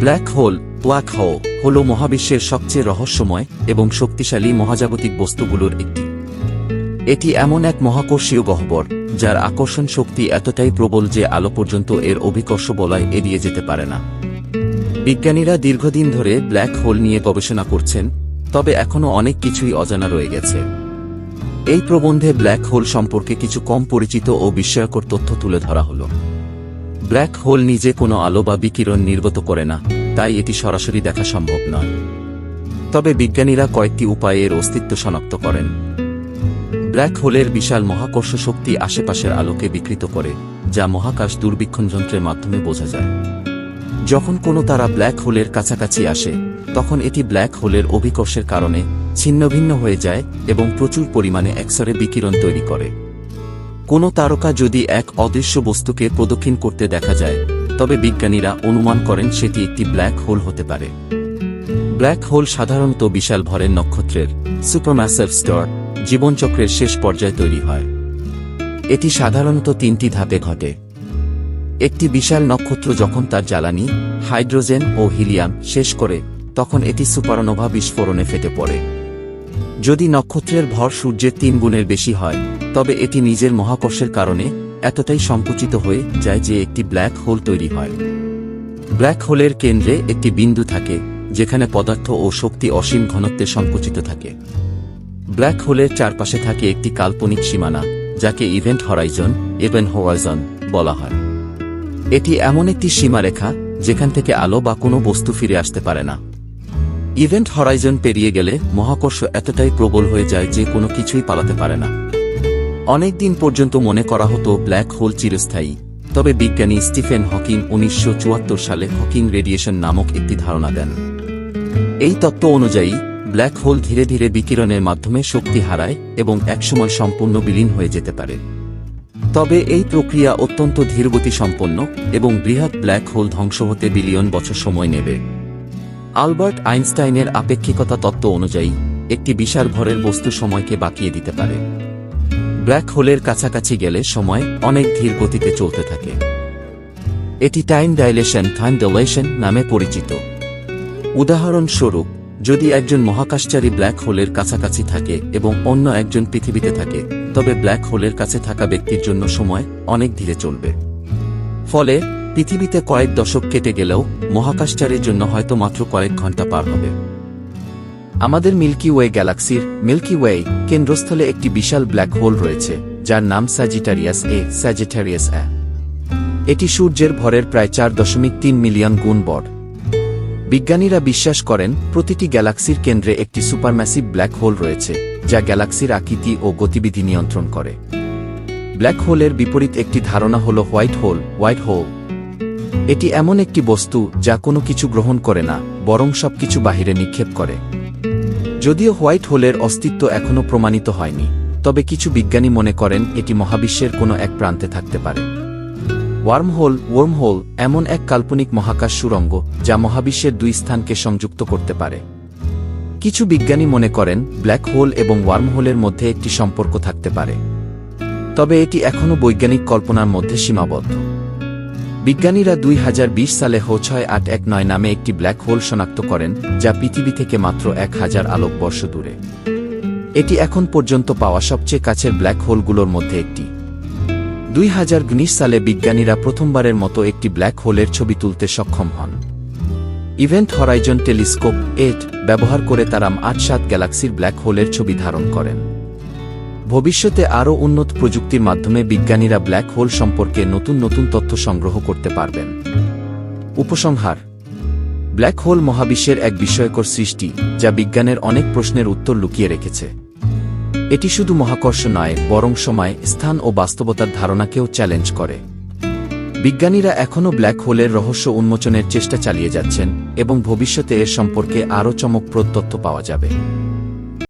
Black hole black হো, হল মহাবিশ্বের সবচেয়ে রহস্যময় এবং শক্তিশালী মহাজাগতিক বস্তুগুলোর একটি। এটি এমন এক মহাকর্ষীয় গহ্বর, যার আকর্ষণ শক্তি এতটাই প্রবল যে আলো পর্যন্ত এর অভিকর্ষ বলয় এড়িয়ে যেতে পারে না। বিজ্ঞানীরা দীর্ঘদিন ধরে ব্ল্যাক হোল নিয়ে গবেষণা করছেন, তবে এখনও অনেক কিছুই অজানা রয়ে গেছে। এই প্রবন্ধে ব্ল্যাক হোল সম্পর্কে কিছু কম পরিচিত ও বিস্ময়কর তথ্য তুলে ধরা হল। ব্ল্যাক হোল নিজে কোনো আলো বা বিকিরণ নির্গত করে না, তাই এটি সরাসরি দেখা সম্ভব নয়। তবে বিজ্ঞানীরা কয়েকটি উপায়ে এর অস্তিত্ব শনাক্ত করেন। ব্ল্যাক হোলের বিশাল মহাকর্ষ শক্তি আশেপাশের আলোকে বিকৃত করে, যা মহাকাশ দূরবীক্ষণ যন্ত্রের মাধ্যমে বোঝা যায়। যখন কোনো তারা ব্ল্যাক হোলের কাছাকাছি আসে, তখন এটি ব্ল্যাক হোলের অভিকর্ষের কারণে ছিন্নভিন্ন হয়ে যায় এবং প্রচুর পরিমাণে এক্সরে বিকিরণ তৈরি করে। কোনো তারকা যদি এক অদৃশ্য বস্তুকে প্রদক্ষিণ করতে দেখা যায়, তবে বিজ্ঞানীরা অনুমান করেন সেটি একটি ব্ল্যাক হোল হতে পারে। ব্ল্যাক হোল সাধারণত বিশাল ভরের নক্ষত্রের, সুপারম্যাসিভ স্টার, জীবনচক্রের শেষ পর্যায়ে তৈরি হয়। এটি সাধারণত তিনটি ধাপে ঘটে। একটি বিশাল নক্ষত্র যখন তার জ্বালানি, হাইড্রোজেন ও হিলিয়াম শেষ করে, তখন এটি সুপারনোভা বিস্ফোরণে ফেটে পড়ে। যদি নক্ষত্রের ভর সূর্যের তিন গুণের বেশি হয় তবে এটি নিজের মহাকর্ষের কারণে এতটাই সংকুচিত হয়ে যায় যে একটি ব্ল্যাক হোল তৈরি হয়। ব্ল্যাক হোলের কেন্দ্রে একটি বিন্দু থাকে, যেখানে পদার্থ ও শক্তি অসীম ঘনত্বে সংকুচিত থাকে। ব্ল্যাক হোলের চারপাশে থাকে একটি কাল্পনিক সীমানা, যাকে ইভেন্ট হরাইজন, ইভেন হোরাইজন বলা হয়। এটি এমন একটি সীমারেখা, যেখান থেকে আলো বা কোনো বস্তু ফিরে আসতে পারে না। ইভেন্ট হরাইজন পেরিয়ে গেলে মহাকর্ষ এতটাই প্রবল হয়ে যায় যে কোনো কিছুই পালাতে পারে না। অনেক দিন পর্যন্ত মনে করা হতো ব্ল্যাক হোল চিরস্থায়ী। তবে বিজ্ঞানী স্টিফেন হকিং উনিশশো চুয়াত্তর সালে হকিং রেডিয়েশন নামক একটি ধারণা দেন। এই তত্ত্ব অনুযায়ী, ব্ল্যাক হোল ধীরে ধীরে বিকিরণের মাধ্যমে শক্তি হারায় এবং একসময় সম্পূর্ণ বিলীন হয়ে যেতে পারে। তবে এই প্রক্রিয়া অত্যন্ত ধীরগতি সম্পন্ন এবং বৃহৎ ব্ল্যাক হোল ধ্বংস হতে বিলিয়ন বছর সময় নেবে। আলবার্ট আইনস্টাইনের আপেক্ষিকতা তত্ত্ব অনুযায়ী, একটি বিশাল ভরের বস্তু সময়কে বাকিয়ে দিতে পারে। ব্ল্যাক হোলের কাছাকাছি গেলে সময় অনেক ধীর গতিতে চলতে থাকে। এটি টাইম ডাইলেশন টাইম ডাইলেশন নামে পরিচিত। উদাহরণস্বরূপ, যদি একজন মহাকাশচারী ব্ল্যাক হোলের কাছাকাছি থাকে এবং অন্য একজন পৃথিবীতে থাকে, তবে ব্ল্যাক হোলের কাছে থাকা ব্যক্তির জন্য সময় অনেক ধীরে চলবে। ফলে, পৃথিবীতে কয়েক দশক কেটে গেলেও মহাকাশচারীর জন্য হয়তো মাত্র কয়েক ঘণ্টা পার হবে। আমাদের মিল্কি ওয়ে গ্যালাক্সির মিল্কি ওয়ে কেন্দ্রস্থলে একটি বিশাল ব্ল্যাক হোল রয়েছে, যার নাম স্যাজিটারিয়াস এ স্যাজিটারিয়াস এ এটি সূর্যের ভরের প্রায় চার দশমিক তিন মিলিয়ন গুণ বড় বিজ্ঞানীরা বিশ্বাস করেন, প্রতিটি গ্যালাক্সির কেন্দ্রে একটি সুপারম্যাসিভ ব্ল্যাক হোল রয়েছে, যা গ্যালাক্সির আকৃতি ও গতিবিধি নিয়ন্ত্রণ করে। ব্ল্যাক হোলের বিপরীত একটি ধারণা হল হোয়াইট হোল হোয়াইট হোল। এটি এমন একটি বস্তু যা কোনো কিছু গ্রহণ করে না, বরং সবকিছু বাহিরে নিক্ষেপ করে। যদিও হোয়াইট হোলের অস্তিত্ব এখনও প্রমাণিত হয়নি, তবে কিছু বিজ্ঞানী মনে করেন এটি মহাবিশ্বের কোনো এক প্রান্তে থাকতে পারে। ওয়ার্মহোল ওয়ার্মহোল এমন এক কাল্পনিক মহাকাশ সুরঙ্গ যা মহাবিশ্বের দুই স্থানকে সংযুক্ত করতে পারে। কিছু বিজ্ঞানী মনে করেন ব্ল্যাক হোল এবং ওয়ার্মহোলের মধ্যে একটি সম্পর্ক থাকতে পারে। তবে এটি এখনও বৈজ্ঞানিক কল্পনার মধ্যে সীমাবদ্ধ। বিজ্ঞানীরা দুই হাজার বিশ সালে হো ছয় আট এক নয় নামে একটি ব্ল্যাক হোল শনাক্ত করেন, যা পৃথিবী থেকে মাত্র এক হাজার আলোকবর্ষ দূরে। এটি এখন পর্যন্ত পাওয়া সবচেয়ে কাছের ব্ল্যাক হোলগুলোর মধ্যে একটি। দুই হাজার উনিশ সালে বিজ্ঞানীরা প্রথমবারের মতো একটি ব্ল্যাক হোলের ছবি তুলতে সক্ষম হন। ইভেন্ট হরাইজন টেলিস্কোপ এট ব্যবহার করে তারা আট সাত গ্যালাক্সির ব্ল্যাক হোলের ছবি ধারণ করেন। ভবিষ্যতে আরও উন্নত প্রযুক্তির মাধ্যমে বিজ্ঞানীরা ব্ল্যাক হোল সম্পর্কে নতুন নতুন তথ্য সংগ্রহ করতে পারবেন। উপসংহার। ব্ল্যাক হোল মহাবিশ্বের এক বিস্ময়কর সৃষ্টি, যা বিজ্ঞানের অনেক প্রশ্নের উত্তর লুকিয়ে রেখেছে। এটি শুধু মহাকর্ষ নয়, বরং সময়, স্থান ও বাস্তবতার ধারণাকেও চ্যালেঞ্জ করে। বিজ্ঞানীরা এখনও ব্ল্যাক হোলের রহস্য উন্মোচনের চেষ্টা চালিয়ে যাচ্ছেন এবং ভবিষ্যতে এর সম্পর্কে আরও চমকপ্রদ তথ্য পাওয়া যাবে।